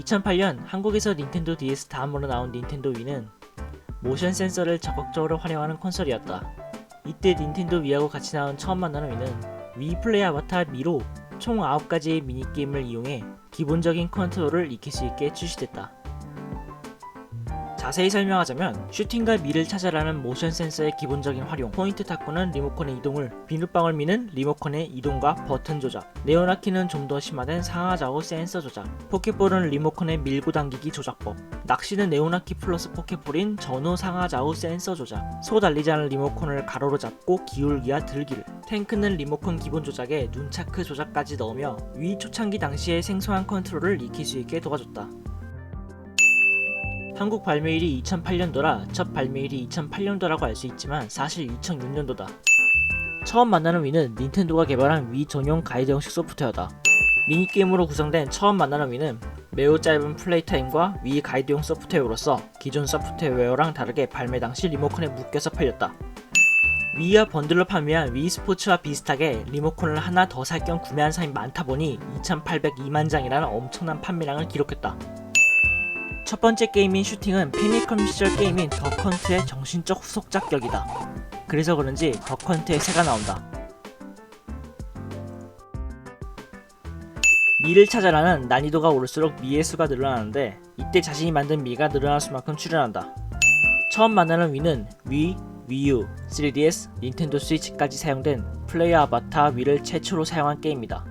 2008년 한국에서 닌텐도 DS 다음으로 나온 닌텐도 위는 모션 센서를 적극적으로 활용하는 콘솔이었다. 이때 닌텐도 위하고 같이 나온 처음 만나는 위는 위 플레이 아바타 미로 총 9가지의 미니게임을 이용해 기본적인 컨트롤을 익힐 수 있게 출시됐다. 자세히 설명하자면 슈팅과 미를 찾아라는 모션 센서의 기본적인 활용. 포인트 탁구는 리모컨의 이동을 비눗방울 미는 리모컨의 이동과 버튼 조작. 네오나키는 좀 더 심화된 상하좌우 센서 조작. 포켓볼은 리모컨의 밀고 당기기 조작법. 낚시는 네오나키 플러스 포켓볼인 전후 상하좌우 센서 조작. 소 달리지 않은 리모컨을 가로로 잡고 기울기와 들기를. 탱크는 리모컨 기본 조작에 눈차크 조작까지 넣으며 위 초창기 당시의 생소한 컨트롤을 익힐 수 있게 도와줬다 한국 발매일이 2008년도라 첫 발매일이 2008년도라고 알 수 있지만 사실 2006년도다. 처음 만나는 위는 닌텐도가 개발한 위 전용 가이드 형식 소프트웨어다. 미니게임으로 구성된 처음 만나는 위는 매우 짧은 플레이 타임과 위 가이드용 소프트웨어로서 기존 소프트웨어랑 다르게 발매 당시 리모컨에 묶여서 팔렸다. 위와 번들로 판매한 위 스포츠와 비슷하게 리모컨을 하나 더 살 겸 구매한 사람이 많다 보니 2,802만 장이라는 엄청난 판매량을 기록했다. 첫 번째 게임인 슈팅은 페미컴 시절 게임인 더컨트의 정신적 후속작격이다. 그래서 그런지 더컨트에 새가 나온다. 미를 찾아라는 난이도가 오를수록 미의 수가 늘어나는데 이때 자신이 만든 미가 늘어날 수만큼 출현한다. 처음 만나는 위는 위, 위유, 3DS, 닌텐도 스위치까지 사용된 플레이어 아바타 위를 최초로 사용한 게임이다.